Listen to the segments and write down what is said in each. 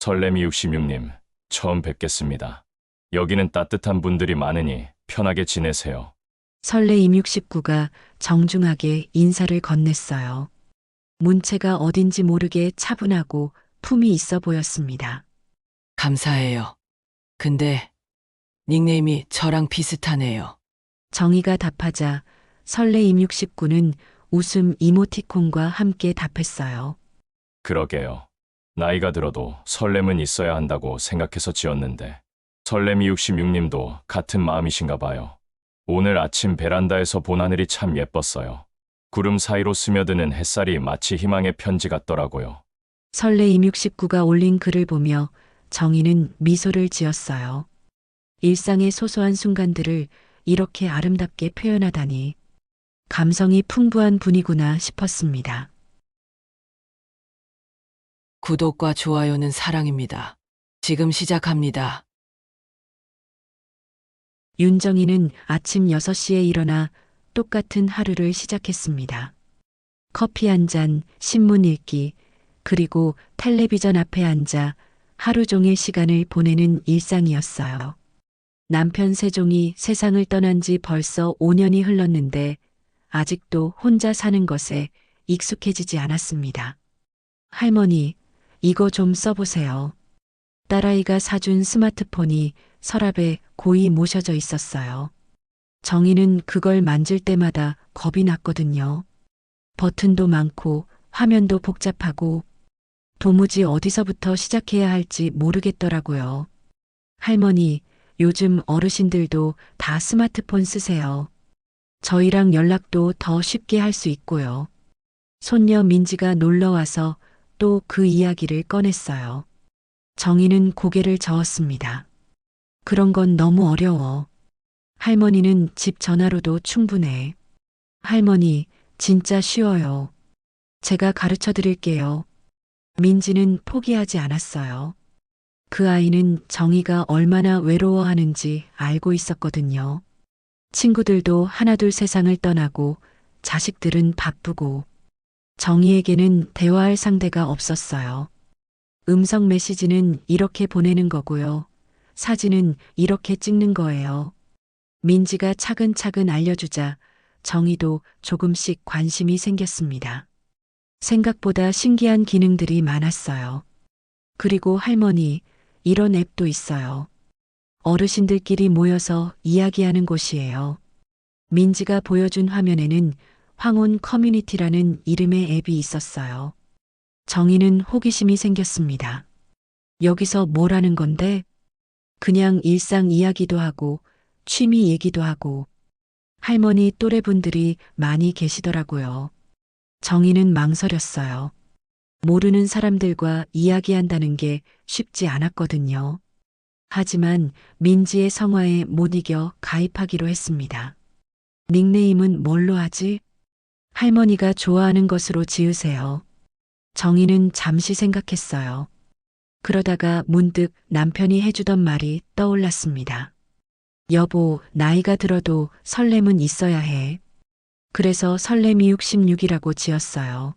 설렘이 66님, 처음 뵙겠습니다. 여기는 따뜻한 분들이 많으니 편하게 지내세요. 설레 임육십구가 정중하게 인사를 건넸어요. 문체가 어딘지 모르게 차분하고 품이 있어 보였습니다. 감사해요. 근데 닉네임이 저랑 비슷하네요. 정의가 답하자 설레 임육십구는 웃음 이모티콘과 함께 답했어요. 그러게요. 나이가 들어도 설렘은 있어야 한다고 생각해서 지었는데, 설렘이 66님도 같은 마음이신가 봐요. 오늘 아침 베란다에서 본 하늘이 참 예뻤어요. 구름 사이로 스며드는 햇살이 마치 희망의 편지 같더라고요. 설레 임육십구가 올린 글을 보며 정의는 미소를 지었어요. 일상의 소소한 순간들을 이렇게 아름답게 표현하다니 감성이 풍부한 분이구나 싶었습니다. 구독과 좋아요는 사랑입니다. 지금 시작합니다. 윤정이는 아침 6시에 일어나 똑같은 하루를 시작했습니다. 커피 한 잔, 신문 읽기, 그리고 텔레비전 앞에 앉아 하루 종일 시간을 보내는 일상이었어요. 남편 세종이 세상을 떠난 지 벌써 5년이 흘렀는데 아직도 혼자 사는 것에 익숙해지지 않았습니다. 할머니, 이거 좀 써보세요. 딸아이가 사준 스마트폰이 서랍에 고이 모셔져 있었어요. 정희는 그걸 만질 때마다 겁이 났거든요. 버튼도 많고 화면도 복잡하고 도무지 어디서부터 시작해야 할지 모르겠더라고요. 할머니, 요즘 어르신들도 다 스마트폰 쓰세요. 저희랑 연락도 더 쉽게 할 수 있고요. 손녀 민지가 놀러 와서 또 그 이야기를 꺼냈어요. 정희는 고개를 저었습니다. 그런 건 너무 어려워. 할머니는 집 전화로도 충분해. 할머니, 진짜 쉬워요. 제가 가르쳐 드릴게요. 민지는 포기하지 않았어요. 그 아이는 정희가 얼마나 외로워하는지 알고 있었거든요. 친구들도 하나둘 세상을 떠나고 자식들은 바쁘고 정희에게는 대화할 상대가 없었어요. 음성 메시지는 이렇게 보내는 거고요. 사진은 이렇게 찍는 거예요. 민지가 차근차근 알려주자 정희도 조금씩 관심이 생겼습니다. 생각보다 신기한 기능들이 많았어요. 그리고 할머니, 이런 앱도 있어요. 어르신들끼리 모여서 이야기하는 곳이에요. 민지가 보여준 화면에는 황혼 커뮤니티라는 이름의 앱이 있었어요. 정희는 호기심이 생겼습니다. 여기서 뭘 하는 건데? 그냥 일상 이야기도 하고 취미 얘기도 하고 할머니 또래분들이 많이 계시더라고요. 정희는 망설였어요. 모르는 사람들과 이야기한다는 게 쉽지 않았거든요. 하지만 민지의 성화에 못 이겨 가입하기로 했습니다. 닉네임은 뭘로 하지? 할머니가 좋아하는 것으로 지으세요. 정희는 잠시 생각했어요. 그러다가 문득 남편이 해주던 말이 떠올랐습니다. 여보, 나이가 들어도 설렘은 있어야 해. 그래서 설렘이 66이라고 지었어요.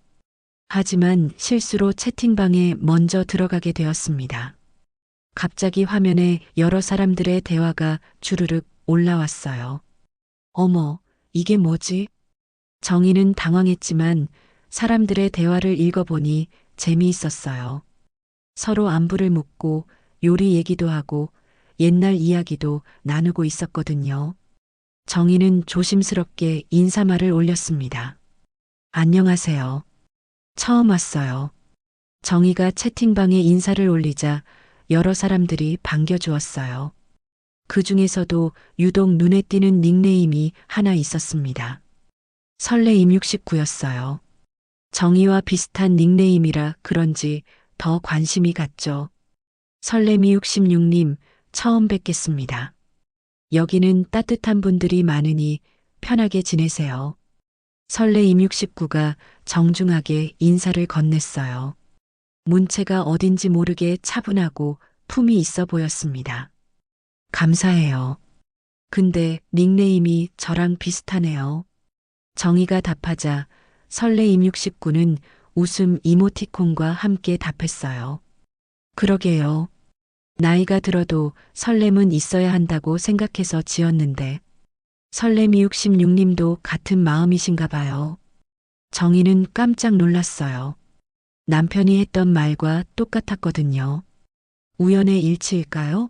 하지만 실수로 채팅방에 먼저 들어가게 되었습니다. 갑자기 화면에 여러 사람들의 대화가 주르륵 올라왔어요. 어머, 이게 뭐지? 정희는 당황했지만 사람들의 대화를 읽어보니 재미있었어요. 서로 안부를 묻고 요리 얘기도 하고 옛날 이야기도 나누고 있었거든요. 정희는 조심스럽게 인사말을 올렸습니다. 안녕하세요. 처음 왔어요. 정희가 채팅방에 인사를 올리자 여러 사람들이 반겨주었어요. 그 중에서도 유독 눈에 띄는 닉네임이 하나 있었습니다. 설레임 69였어요. 정의와 비슷한 닉네임이라 그런지 더 관심이 갔죠. 설렘이 66님, 처음 뵙겠습니다. 여기는 따뜻한 분들이 많으니 편하게 지내세요. 설레임 69가 정중하게 인사를 건넸어요. 문체가 어딘지 모르게 차분하고 품이 있어 보였습니다. 감사해요. 근데 닉네임이 저랑 비슷하네요. 정의가 답하자 설레임 69는 웃음 이모티콘과 함께 답했어요. 그러게요. 나이가 들어도 설렘은 있어야 한다고 생각해서 지었는데, 설렘이 66님도 같은 마음이신가 봐요. 정희는 깜짝 놀랐어요. 남편이 했던 말과 똑같았거든요. 우연의 일치일까요?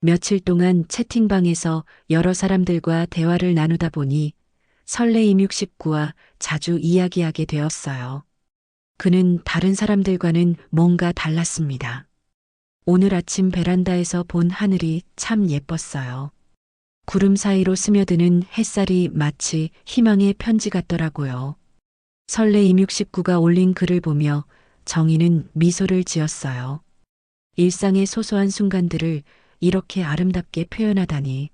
며칠 동안 채팅방에서 여러 사람들과 대화를 나누다 보니 설레임 69와 자주 이야기하게 되었어요. 그는 다른 사람들과는 뭔가 달랐습니다. 오늘 아침 베란다에서 본 하늘이 참 예뻤어요. 구름 사이로 스며드는 햇살이 마치 희망의 편지 같더라고요. 설레임 69가 올린 글을 보며 정희는 미소를 지었어요. 일상의 소소한 순간들을 이렇게 아름답게 표현하다니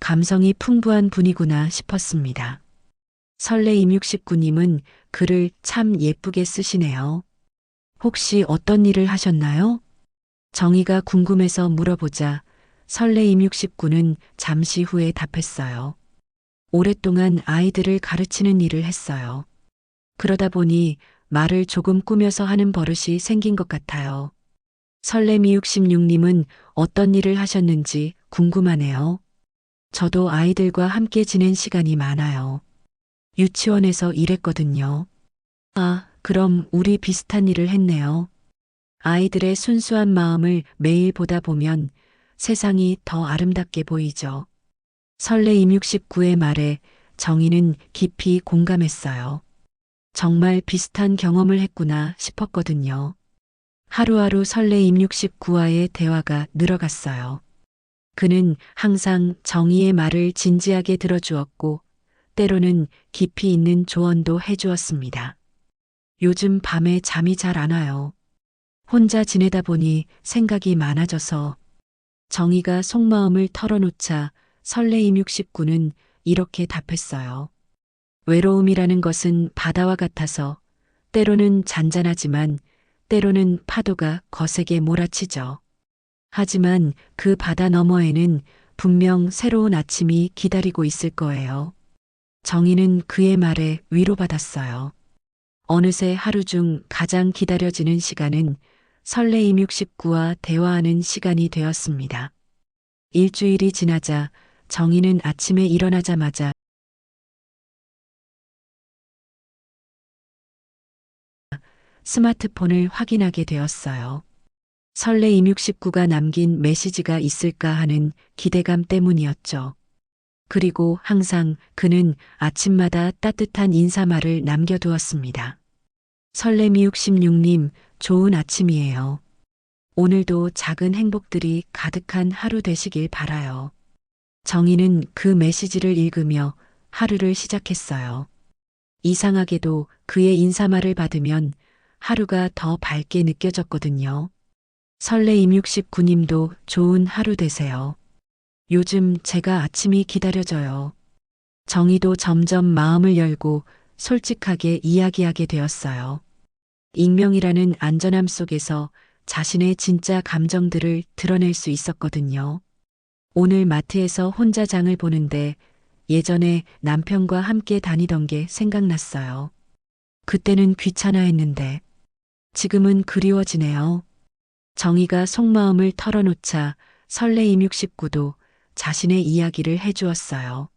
감성이 풍부한 분이구나 싶었습니다. 설레임 69님은 글을 참 예쁘게 쓰시네요. 혹시 어떤 일을 하셨나요? 정희가 궁금해서 물어보자 설레임 69는 잠시 후에 답했어요. 오랫동안 아이들을 가르치는 일을 했어요. 그러다 보니 말을 조금 꾸며서 하는 버릇이 생긴 것 같아요. 설레미 66님은 어떤 일을 하셨는지 궁금하네요. 저도 아이들과 함께 지낸 시간이 많아요. 유치원에서 일했거든요. 아, 그럼 우리 비슷한 일을 했네요. 아이들의 순수한 마음을 매일 보다 보면 세상이 더 아름답게 보이죠. 설레임 69의 말에 정희는 깊이 공감했어요. 정말 비슷한 경험을 했구나 싶었거든요. 하루하루 설레임 69와의 대화가 늘어갔어요. 그는 항상 정의의 말을 진지하게 들어주었고, 때로는 깊이 있는 조언도 해주었습니다. 요즘 밤에 잠이 잘 안 와요. 혼자 지내다 보니 생각이 많아져서 정의가 속마음을 털어놓자 설레임 69는 이렇게 답했어요. 외로움이라는 것은 바다와 같아서 때로는 잔잔하지만 때로는 파도가 거세게 몰아치죠. 하지만 그 바다 너머에는 분명 새로운 아침이 기다리고 있을 거예요. 정희는 그의 말에 위로받았어요. 어느새 하루 중 가장 기다려지는 시간은 설레임 69와 대화하는 시간이 되었습니다. 일주일이 지나자 정희는 아침에 일어나자마자 스마트폰을 확인하게 되었어요. 설레임 69가 남긴 메시지가 있을까 하는 기대감 때문이었죠. 그리고 항상 그는 아침마다 따뜻한 인사말을 남겨두었습니다. 설레미 66님, 좋은 아침이에요. 오늘도 작은 행복들이 가득한 하루 되시길 바라요. 정희는 그 메시지를 읽으며 하루를 시작했어요. 이상하게도 그의 인사말을 받으면 하루가 더 밝게 느껴졌거든요. 설레임 69님도 좋은 하루 되세요. 요즘 제가 아침이 기다려져요. 정희도 점점 마음을 열고 솔직하게 이야기하게 되었어요. 익명이라는 안전함 속에서 자신의 진짜 감정들을 드러낼 수 있었거든요. 오늘 마트에서 혼자 장을 보는데 예전에 남편과 함께 다니던 게 생각났어요. 그때는 귀찮아 했는데 지금은 그리워지네요. 정희가 속마음을 털어놓자 설레임 69도 자신의 이야기를 해주었어요.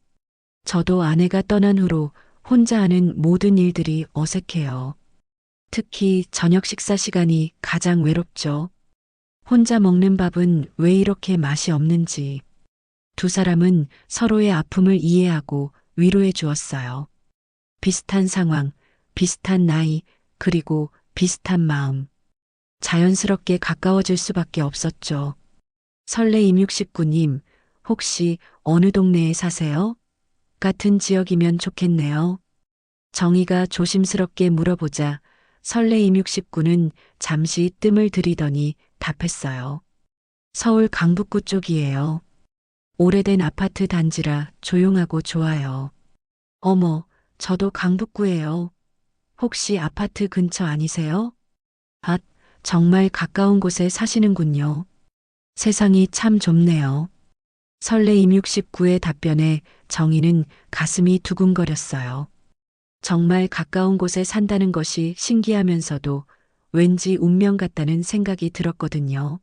저도 아내가 떠난 후로 혼자 하는 모든 일들이 어색해요. 특히 저녁 식사 시간이 가장 외롭죠. 혼자 먹는 밥은 왜 이렇게 맛이 없는지. 두 사람은 서로의 아픔을 이해하고 위로해 주었어요. 비슷한 상황, 비슷한 나이, 그리고 비슷한 마음. 자연스럽게 가까워질 수밖에 없었죠. 설레임 69님, 혹시 어느 동네에 사세요? 같은 지역이면 좋겠네요. 정희가 조심스럽게 물어보자 설레임 69는 잠시 뜸을 들이더니 답했어요. 서울 강북구 쪽이에요. 오래된 아파트 단지라 조용하고 좋아요. 어머, 저도 강북구예요. 혹시 아파트 근처 아니세요? 아, 정말 가까운 곳에 사시는군요. 세상이 참 좁네요. 설레임 69의 답변에 정희는 가슴이 두근거렸어요. 정말 가까운 곳에 산다는 것이 신기하면서도 왠지 운명 같다는 생각이 들었거든요.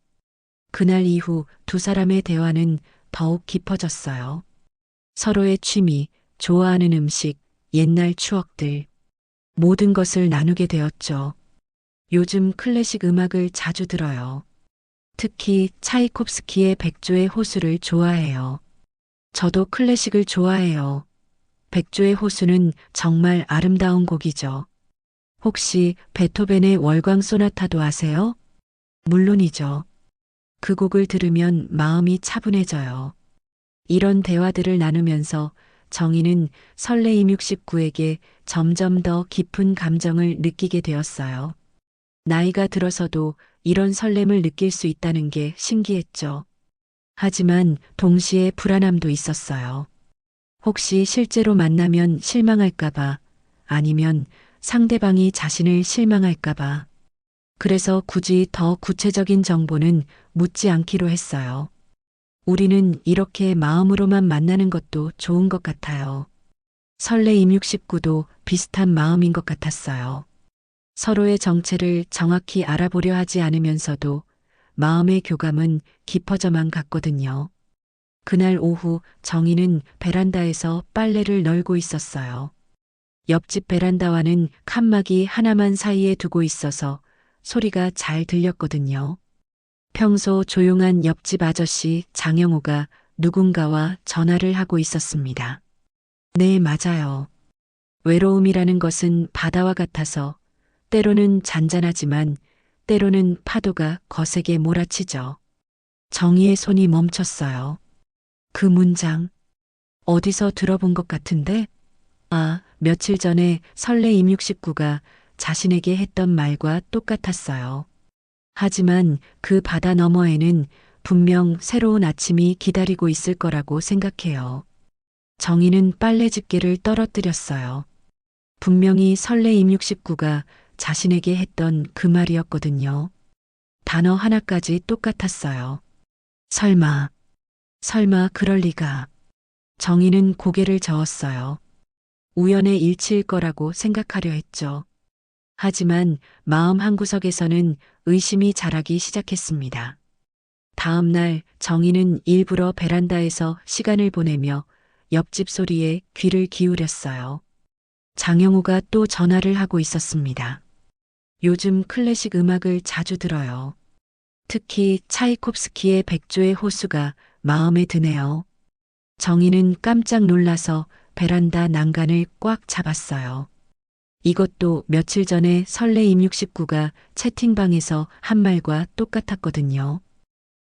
그날 이후 두 사람의 대화는 더욱 깊어졌어요. 서로의 취미, 좋아하는 음식, 옛날 추억들, 모든 것을 나누게 되었죠. 요즘 클래식 음악을 자주 들어요. 특히 차이콥스키의 백조의 호수를 좋아해요. 저도 클래식을 좋아해요. 백조의 호수는 정말 아름다운 곡이죠. 혹시 베토벤의 월광 소나타도 아세요? 물론이죠. 그 곡을 들으면 마음이 차분해져요. 이런 대화들을 나누면서 정희는 설레임 69에게 점점 더 깊은 감정을 느끼게 되었어요. 나이가 들어서도 이런 설렘을 느낄 수 있다는 게 신기했죠. 하지만 동시에 불안함도 있었어요. 혹시 실제로 만나면 실망할까봐 아니면 상대방이 자신을 실망할까봐. 그래서 굳이 더 구체적인 정보는 묻지 않기로 했어요. 우리는 이렇게 마음으로만 만나는 것도 좋은 것 같아요. 설레임 69도 비슷한 마음인 것 같았어요. 서로의 정체를 정확히 알아보려 하지 않으면서도 마음의 교감은 깊어져만 갔거든요. 그날 오후 정희는 베란다에서 빨래를 널고 있었어요. 옆집 베란다와는 칸막이 하나만 사이에 두고 있어서 소리가 잘 들렸거든요. 평소 조용한 옆집 아저씨 장영호가 누군가와 전화를 하고 있었습니다. 네, 맞아요. 외로움이라는 것은 바다와 같아서 때로는 잔잔하지만 때로는 파도가 거세게 몰아치죠. 정희의 손이 멈췄어요. 그 문장 어디서 들어본 것 같은데? 아, 며칠 전에 설레임 69가 자신에게 했던 말과 똑같았어요. 하지만 그 바다 너머에는 분명 새로운 아침이 기다리고 있을 거라고 생각해요. 정희는 빨래 집게를 떨어뜨렸어요. 분명히 설레임 69가 자신에게 했던 그 말이었거든요. 단어 하나까지 똑같았어요. 설마, 설마 그럴 리가. 정희는 고개를 저었어요. 우연의 일치일 거라고 생각하려 했죠. 하지만 마음 한구석에서는 의심이 자라기 시작했습니다. 다음 날 정희는 일부러 베란다에서 시간을 보내며 옆집 소리에 귀를 기울였어요. 장영우가 또 전화를 하고 있었습니다. 요즘 클래식 음악을 자주 들어요. 특히 차이콥스키의 백조의 호수가 마음에 드네요. 정희는 깜짝 놀라서 베란다 난간을 꽉 잡았어요. 이것도 며칠 전에 설레임 69가 채팅방에서 한 말과 똑같았거든요.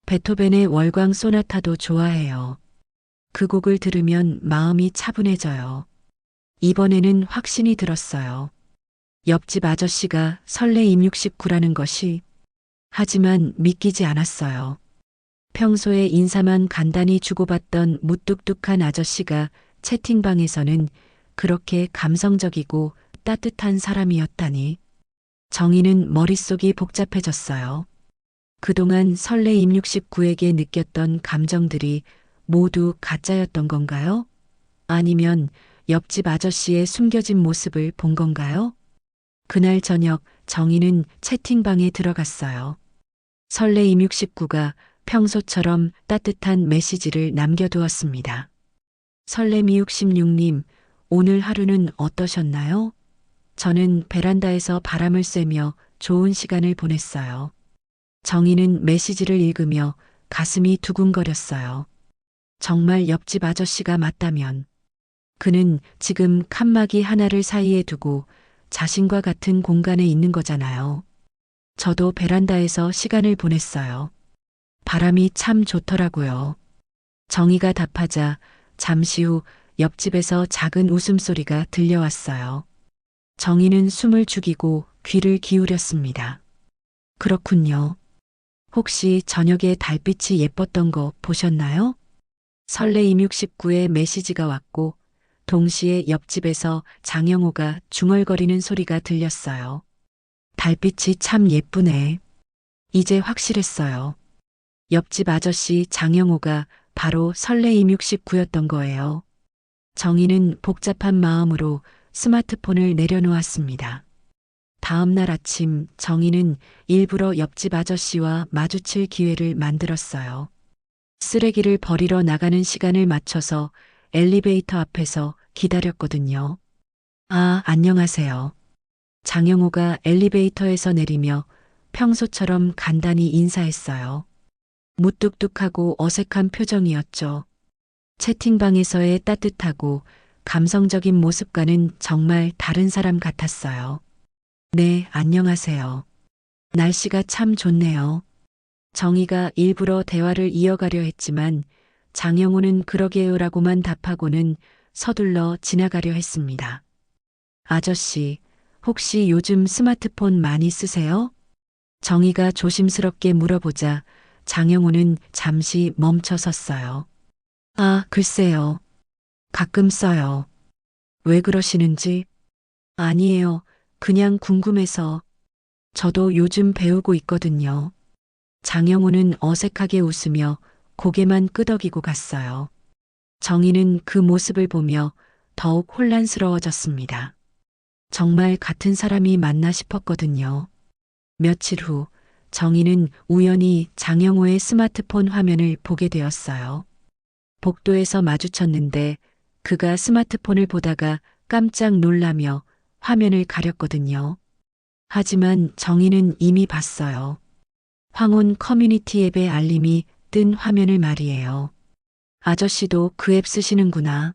베토벤의 월광 소나타도 좋아해요. 그 곡을 들으면 마음이 차분해져요. 이번에는 확신이 들었어요. 옆집 아저씨가 설레임 69라는 것이 하지만 믿기지 않았어요. 평소에 인사만 간단히 주고받던 무뚝뚝한 아저씨가 채팅방에서는 그렇게 감성적이고 따뜻한 사람이었다니. 정희는 머릿속이 복잡해졌어요. 그동안 설레임 69에게 느꼈던 감정들이 모두 가짜였던 건가요? 아니면 옆집 아저씨의 숨겨진 모습을 본 건가요? 그날 저녁 정희는 채팅방에 들어갔어요. 설레임 69가 평소처럼 따뜻한 메시지를 남겨두었습니다. 설레미 66님, 오늘 하루는 어떠셨나요? 저는 베란다에서 바람을 쐬며 좋은 시간을 보냈어요. 정희는 메시지를 읽으며 가슴이 두근거렸어요. 정말 옆집 아저씨가 맞다면 그는 지금 칸막이 하나를 사이에 두고 자신과 같은 공간에 있는 거잖아요. 저도 베란다에서 시간을 보냈어요. 바람이 참 좋더라고요. 정희가 답하자 잠시 후 옆집에서 작은 웃음소리가 들려왔어요. 정희는 숨을 죽이고 귀를 기울였습니다. 그렇군요. 혹시 저녁에 달빛이 예뻤던 거 보셨나요? 설레임 69의 메시지가 왔고 동시에 옆집에서 장영호가 중얼거리는 소리가 들렸어요. 달빛이 참 예쁘네. 이제 확실했어요. 옆집 아저씨 장영호가 바로 설레임 69였던 거예요. 정희는 복잡한 마음으로 스마트폰을 내려놓았습니다. 다음 날 아침 정희는 일부러 옆집 아저씨와 마주칠 기회를 만들었어요. 쓰레기를 버리러 나가는 시간을 맞춰서 엘리베이터 앞에서 기다렸거든요. 아, 안녕하세요. 장영호가 엘리베이터에서 내리며 평소처럼 간단히 인사했어요. 무뚝뚝하고 어색한 표정이었죠. 채팅방에서의 따뜻하고 감성적인 모습과는 정말 다른 사람 같았어요. 네, 안녕하세요. 날씨가 참 좋네요. 정희가 일부러 대화를 이어가려 했지만 장영호는 그러게요라고만 답하고는 서둘러 지나가려 했습니다. 아저씨, 혹시 요즘 스마트폰 많이 쓰세요? 정희가 조심스럽게 물어보자 장영호는 잠시 멈춰 섰어요. 아, 글쎄요. 가끔 써요. 왜 그러시는지? 아니에요. 그냥 궁금해서. 저도 요즘 배우고 있거든요. 장영호는 어색하게 웃으며 고개만 끄덕이고 갔어요. 정희는 그 모습을 보며 더욱 혼란스러워졌습니다. 정말 같은 사람이 맞나 싶었거든요. 며칠 후 정희는 우연히 장영호의 스마트폰 화면을 보게 되었어요. 복도에서 마주쳤는데 그가 스마트폰을 보다가 깜짝 놀라며 화면을 가렸거든요. 하지만 정희는 이미 봤어요. 황혼 커뮤니티 앱의 알림이 뜬 화면을 말이에요. 아저씨도 그 앱 쓰시는구나.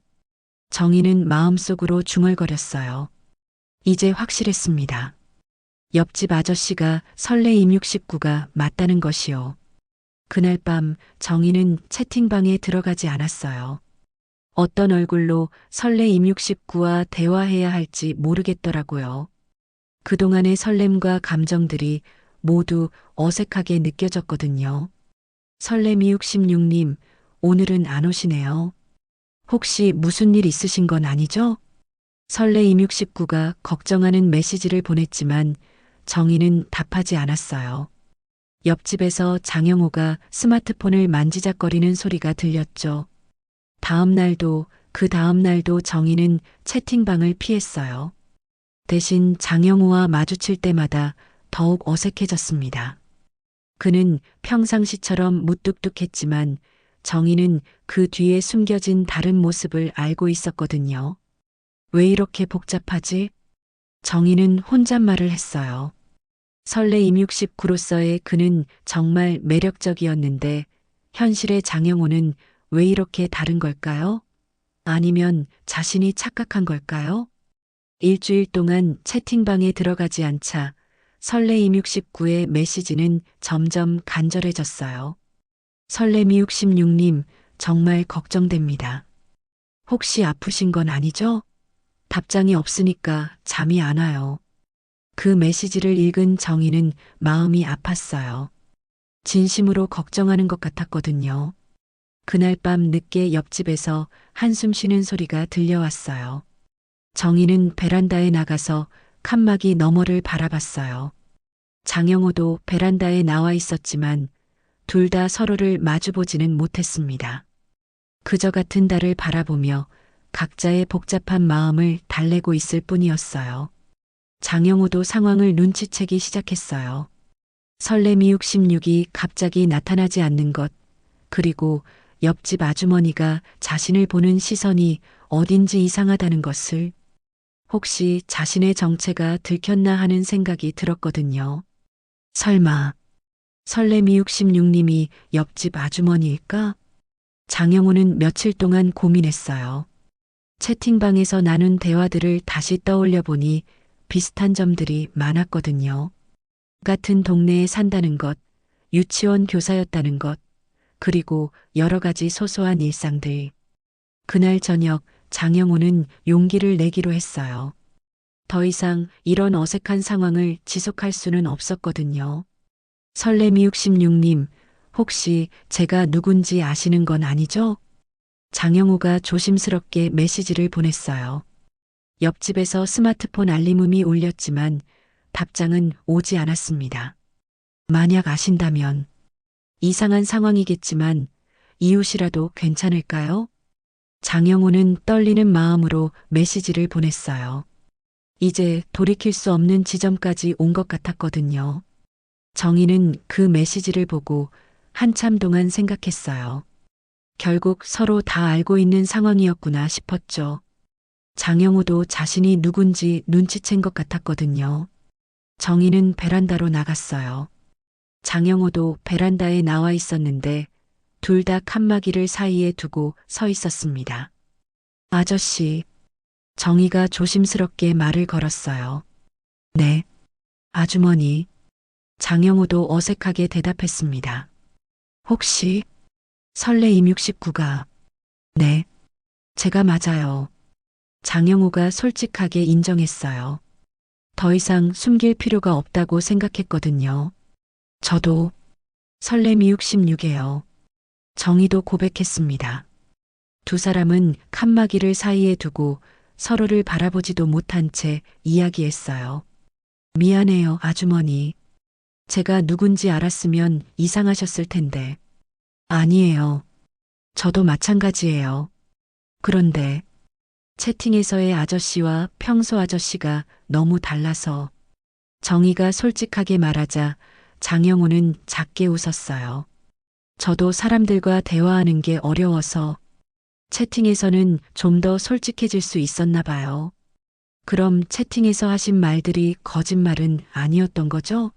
정희는 마음속으로 중얼거렸어요. 이제 확실했습니다. 옆집 아저씨가 설레 임육식구가 맞다는 것이요. 그날 밤 정희는 채팅방에 들어가지 않았어요. 어떤 얼굴로 설레 임육식구와 대화해야 할지 모르겠더라고요. 그동안의 설렘과 감정들이 모두 어색하게 느껴졌거든요. 설렘이 66님, 오늘은 안 오시네요. 혹시 무슨 일 있으신 건 아니죠? 설레 임육식구가 걱정하는 메시지를 보냈지만 정희는 답하지 않았어요. 옆집에서 장영호가 스마트폰을 만지작거리는 소리가 들렸죠. 다음 날도 그 다음 날도 정희는 채팅방을 피했어요. 대신 장영호와 마주칠 때마다 더욱 어색해졌습니다. 그는 평상시처럼 무뚝뚝했지만 정희는 그 뒤에 숨겨진 다른 모습을 알고 있었거든요. 왜 이렇게 복잡하지? 정희는 혼잣말을 했어요. 설레 임육십구로서의 그는 정말 매력적이었는데 현실의 장영호는 왜 이렇게 다른 걸까요? 아니면 자신이 착각한 걸까요? 일주일 동안 채팅방에 들어가지 않자 설레임 69의 메시지는 점점 간절해졌어요. 설레미 66님, 정말 걱정됩니다. 혹시 아프신 건 아니죠? 답장이 없으니까 잠이 안 와요. 그 메시지를 읽은 정희는 마음이 아팠어요. 진심으로 걱정하는 것 같았거든요. 그날 밤 늦게 옆집에서 한숨 쉬는 소리가 들려왔어요. 정희는 베란다에 나가서 칸막이 너머를 바라봤어요. 장영호도 베란다에 나와 있었지만 둘 다 서로를 마주보지는 못했습니다. 그저 같은 달을 바라보며 각자의 복잡한 마음을 달래고 있을 뿐이었어요. 장영호도 상황을 눈치채기 시작했어요. 설렘이 66이 갑자기 나타나지 않는 것, 그리고 옆집 아주머니가 자신을 보는 시선이 어딘지 이상하다는 것을 혹시 자신의 정체가 들켰나 하는 생각이 들었거든요. 설마 설렘이 66님이 옆집 아주머니일까? 장영호는 며칠 동안 고민했어요. 채팅방에서 나눈 대화들을 다시 떠올려 보니 비슷한 점들이 많았거든요. 같은 동네에 산다는 것, 유치원 교사였다는 것, 그리고 여러 가지 소소한 일상들. 그날 저녁 장영호는 용기를 내기로 했어요. 더 이상 이런 어색한 상황을 지속할 수는 없었거든요. 설렘이 66님, 혹시 제가 누군지 아시는 건 아니죠? 장영호가 조심스럽게 메시지를 보냈어요. 옆집에서 스마트폰 알림음이 울렸지만 답장은 오지 않았습니다. 만약 아신다면 이상한 상황이겠지만 이웃이라도 괜찮을까요? 장영호는 떨리는 마음으로 메시지를 보냈어요. 이제 돌이킬 수 없는 지점까지 온 것 같았거든요. 정희는 그 메시지를 보고 한참 동안 생각했어요. 결국 서로 다 알고 있는 상황이었구나 싶었죠. 장영호도 자신이 누군지 눈치챈 것 같았거든요. 정희는 베란다로 나갔어요. 장영호도 베란다에 나와 있었는데 둘 다 칸막이를 사이에 두고 서 있었습니다. 아저씨, 정희가 조심스럽게 말을 걸었어요. 네, 아주머니. 장영호도 어색하게 대답했습니다. 혹시 설레임 69가 네, 제가 맞아요. 장영호가 솔직하게 인정했어요. 더 이상 숨길 필요가 없다고 생각했거든요. 저도 설렘이 66이에요. 정희도 고백했습니다. 두 사람은 칸막이를 사이에 두고 서로를 바라보지도 못한 채 이야기했어요. 미안해요, 아주머니. 제가 누군지 알았으면 이상하셨을 텐데. 아니에요. 저도 마찬가지예요. 그런데 채팅에서의 아저씨와 평소 아저씨가 너무 달라서 정희가 솔직하게 말하자 장영호는 작게 웃었어요. 저도 사람들과 대화하는 게 어려워서 채팅에서는 좀 더 솔직해질 수 있었나 봐요. 그럼 채팅에서 하신 말들이 거짓말은 아니었던 거죠?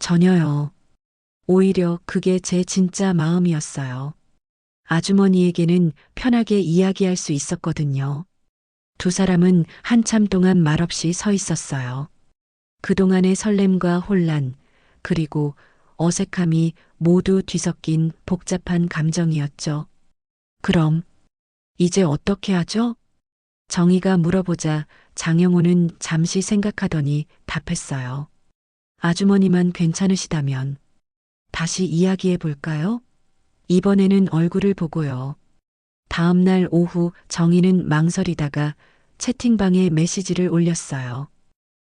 전혀요. 오히려 그게 제 진짜 마음이었어요. 아주머니에게는 편하게 이야기할 수 있었거든요. 두 사람은 한참 동안 말없이 서 있었어요. 그동안의 설렘과 혼란, 그리고 어색함이 모두 뒤섞인 복잡한 감정이었죠. 그럼, 이제 어떻게 하죠? 정희가 물어보자 장영호는 잠시 생각하더니 답했어요. 아주머니만 괜찮으시다면 다시 이야기해 볼까요? 이번에는 얼굴을 보고요. 다음 날 오후 정희는 망설이다가 채팅방에 메시지를 올렸어요.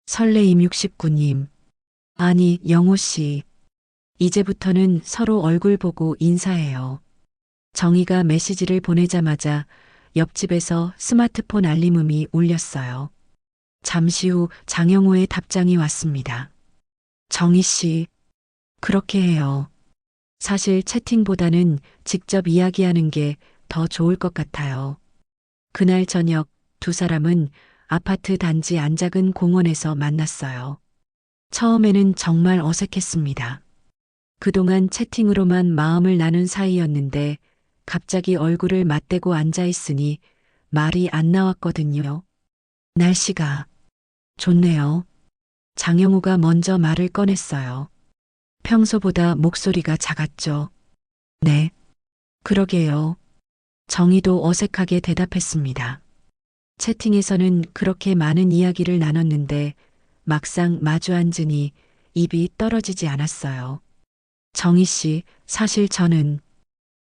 설레임 69님. 아니, 영호 씨. 이제부터는 서로 얼굴 보고 인사해요. 정희가 메시지를 보내자마자 옆집에서 스마트폰 알림음이 울렸어요. 잠시 후 장영호의 답장이 왔습니다. 정희 씨, 그렇게 해요. 사실 채팅보다는 직접 이야기하는 게 더 좋을 것 같아요. 그날 저녁 두 사람은 아파트 단지 안 작은 공원에서 만났어요. 처음에는 정말 어색했습니다. 그동안 채팅으로만 마음을 나눈 사이였는데 갑자기 얼굴을 맞대고 앉아 있으니 말이 안 나왔거든요. 날씨가 좋네요. 장영우가 먼저 말을 꺼냈어요. 평소보다 목소리가 작았죠. 네. 그러게요. 정희도 어색하게 대답했습니다. 채팅에서는 그렇게 많은 이야기를 나눴는데 막상 마주 앉으니 입이 떨어지지 않았어요. 정희 씨, 사실 저는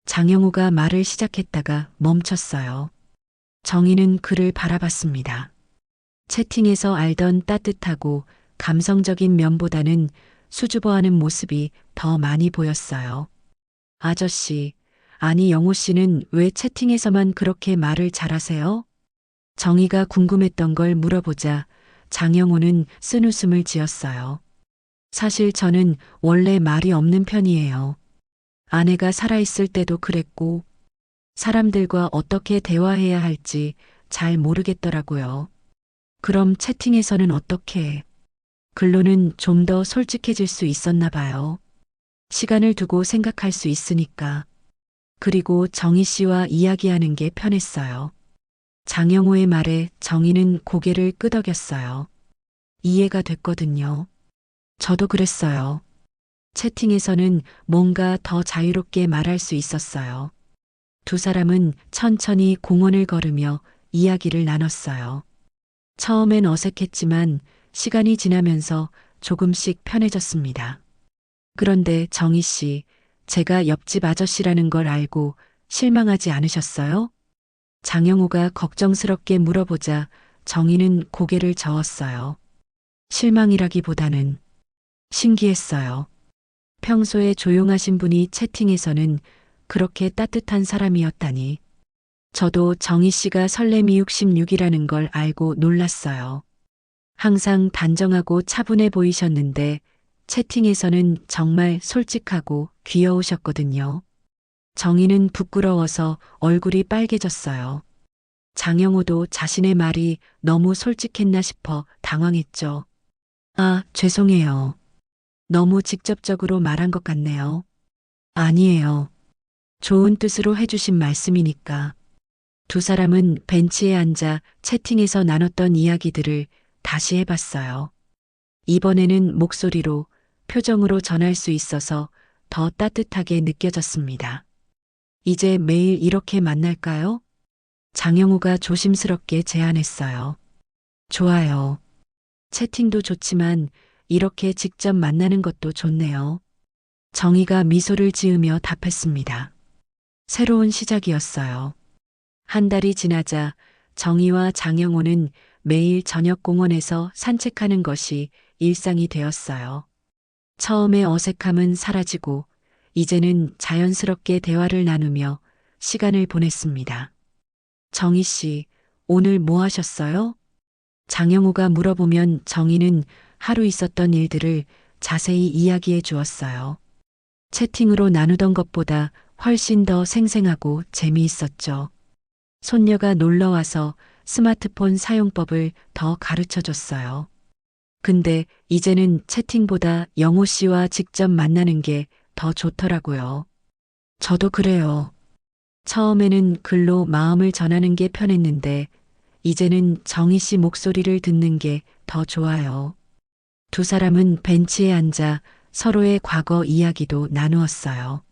장영우가 말을 시작했다가 멈췄어요. 정희는 그를 바라봤습니다. 채팅에서 알던 따뜻하고 감성적인 면보다는 수줍어하는 모습이 더 많이 보였어요. 아저씨, 아니 영호 씨는 왜 채팅에서만 그렇게 말을 잘하세요? 정희가 궁금했던 걸 물어보자 장영호는 쓴 웃음을 지었어요. 사실 저는 원래 말이 없는 편이에요. 아내가 살아있을 때도 그랬고, 사람들과 어떻게 대화해야 할지 잘 모르겠더라고요. 그럼 채팅에서는 어떻게? 글로는 좀 더 솔직해질 수 있었나 봐요. 시간을 두고 생각할 수 있으니까. 그리고 정희 씨와 이야기하는 게 편했어요. 장영호의 말에 정희는 고개를 끄덕였어요. 이해가 됐거든요. 저도 그랬어요. 채팅에서는 뭔가 더 자유롭게 말할 수 있었어요. 두 사람은 천천히 공원을 걸으며 이야기를 나눴어요. 처음엔 어색했지만 시간이 지나면서 조금씩 편해졌습니다. 그런데 정희 씨, 제가 옆집 아저씨라는 걸 알고 실망하지 않으셨어요? 장영호가 걱정스럽게 물어보자 정희는 고개를 저었어요. 실망이라기보다는 신기했어요. 평소에 조용하신 분이 채팅에서는 그렇게 따뜻한 사람이었다니. 저도 정희 씨가 설렘이 66이라는 걸 알고 놀랐어요. 항상 단정하고 차분해 보이셨는데 채팅에서는 정말 솔직하고 귀여우셨거든요. 정희는 부끄러워서 얼굴이 빨개졌어요. 장영호도 자신의 말이 너무 솔직했나 싶어 당황했죠. 아, 죄송해요. 너무 직접적으로 말한 것 같네요. 아니에요. 좋은 뜻으로 해주신 말씀이니까. 두 사람은 벤치에 앉아 채팅에서 나눴던 이야기들을 다시 해봤어요. 이번에는 목소리로, 표정으로 전할 수 있어서 더 따뜻하게 느껴졌습니다. 이제 매일 이렇게 만날까요? 장영우가 조심스럽게 제안했어요. 좋아요. 채팅도 좋지만 이렇게 직접 만나는 것도 좋네요. 정희가 미소를 지으며 답했습니다. 새로운 시작이었어요. 한 달이 지나자 정희와 장영호는 매일 저녁 공원에서 산책하는 것이 일상이 되었어요. 처음에 어색함은 사라지고 이제는 자연스럽게 대화를 나누며 시간을 보냈습니다. 정희 씨, 오늘 뭐 하셨어요? 장영호가 물어보면 정희는 하루 있었던 일들을 자세히 이야기해 주었어요. 채팅으로 나누던 것보다 훨씬 더 생생하고 재미있었죠. 손녀가 놀러 와서 스마트폰 사용법을 더 가르쳐 줬어요. 근데 이제는 채팅보다 영호 씨와 직접 만나는 게 더 좋더라고요. 저도 그래요. 처음에는 글로 마음을 전하는 게 편했는데 이제는 정희 씨 목소리를 듣는 게 더 좋아요. 두 사람은 벤치에 앉아 서로의 과거 이야기도 나누었어요.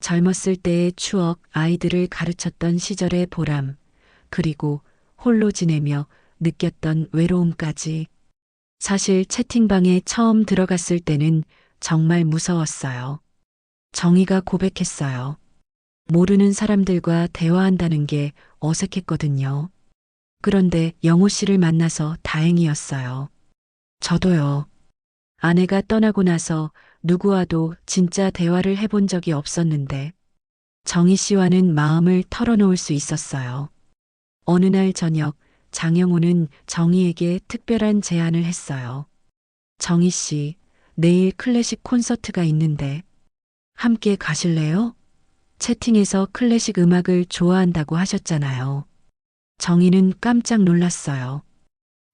젊었을 때의 추억, 아이들을 가르쳤던 시절의 보람, 그리고 홀로 지내며 느꼈던 외로움까지. 사실 채팅방에 처음 들어갔을 때는 정말 무서웠어요. 정희가 고백했어요. 모르는 사람들과 대화한다는 게 어색했거든요. 그런데 영호 씨를 만나서 다행이었어요. 저도요. 아내가 떠나고 나서 누구와도 진짜 대화를 해본 적이 없었는데 정희 씨와는 마음을 털어놓을 수 있었어요. 어느 날 저녁 장영호는 정희에게 특별한 제안을 했어요. 정희 씨, 내일 클래식 콘서트가 있는데 함께 가실래요? 채팅에서 클래식 음악을 좋아한다고 하셨잖아요. 정희는 깜짝 놀랐어요.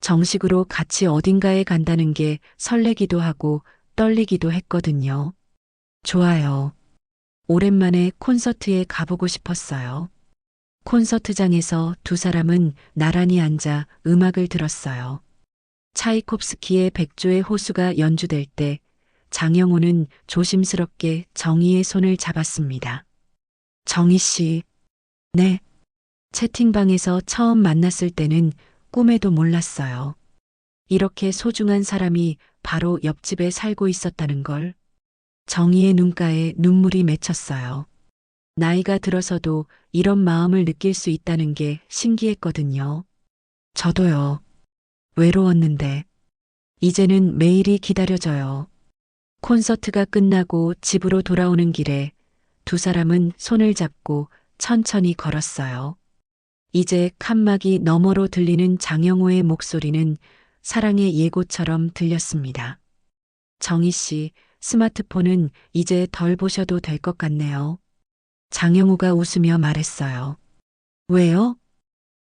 정식으로 같이 어딘가에 간다는 게 설레기도 하고 떨리기도 했거든요. 좋아요. 오랜만에 콘서트에 가보고 싶었어요. 콘서트장에서 두 사람은 나란히 앉아 음악을 들었어요. 차이콥스키의 백조의 호수가 연주될 때 장영호는 조심스럽게 정희의 손을 잡았습니다. 정희 씨. 네. 채팅방에서 처음 만났을 때는 꿈에도 몰랐어요. 이렇게 소중한 사람이 바로 옆집에 살고 있었다는 걸. 정희의 눈가에 눈물이 맺혔어요. 나이가 들어서도 이런 마음을 느낄 수 있다는 게 신기했거든요. 저도요. 외로웠는데. 이제는 매일이 기다려져요. 콘서트가 끝나고 집으로 돌아오는 길에 두 사람은 손을 잡고 천천히 걸었어요. 이제 칸막이 너머로 들리는 장영호의 목소리는 사랑의 예고처럼 들렸습니다. 정희 씨, 스마트폰은 이제 덜 보셔도 될 것 같네요. 장영호가 웃으며 말했어요. 왜요?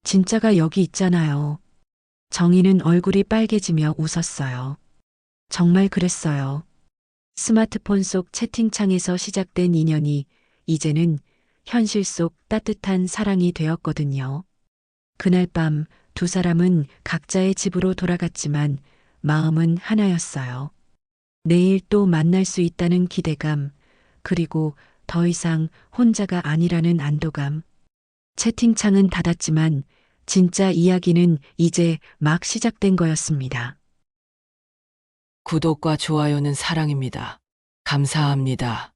진짜가 여기 있잖아요. 정희는 얼굴이 빨개지며 웃었어요. 정말 그랬어요. 스마트폰 속 채팅창에서 시작된 인연이 이제는 현실 속 따뜻한 사랑이 되었거든요. 그날 밤 두 사람은 각자의 집으로 돌아갔지만 마음은 하나였어요. 내일 또 만날 수 있다는 기대감, 그리고 더 이상 혼자가 아니라는 안도감. 채팅창은 닫았지만 진짜 이야기는 이제 막 시작된 거였습니다. 구독과 좋아요는 사랑입니다. 감사합니다.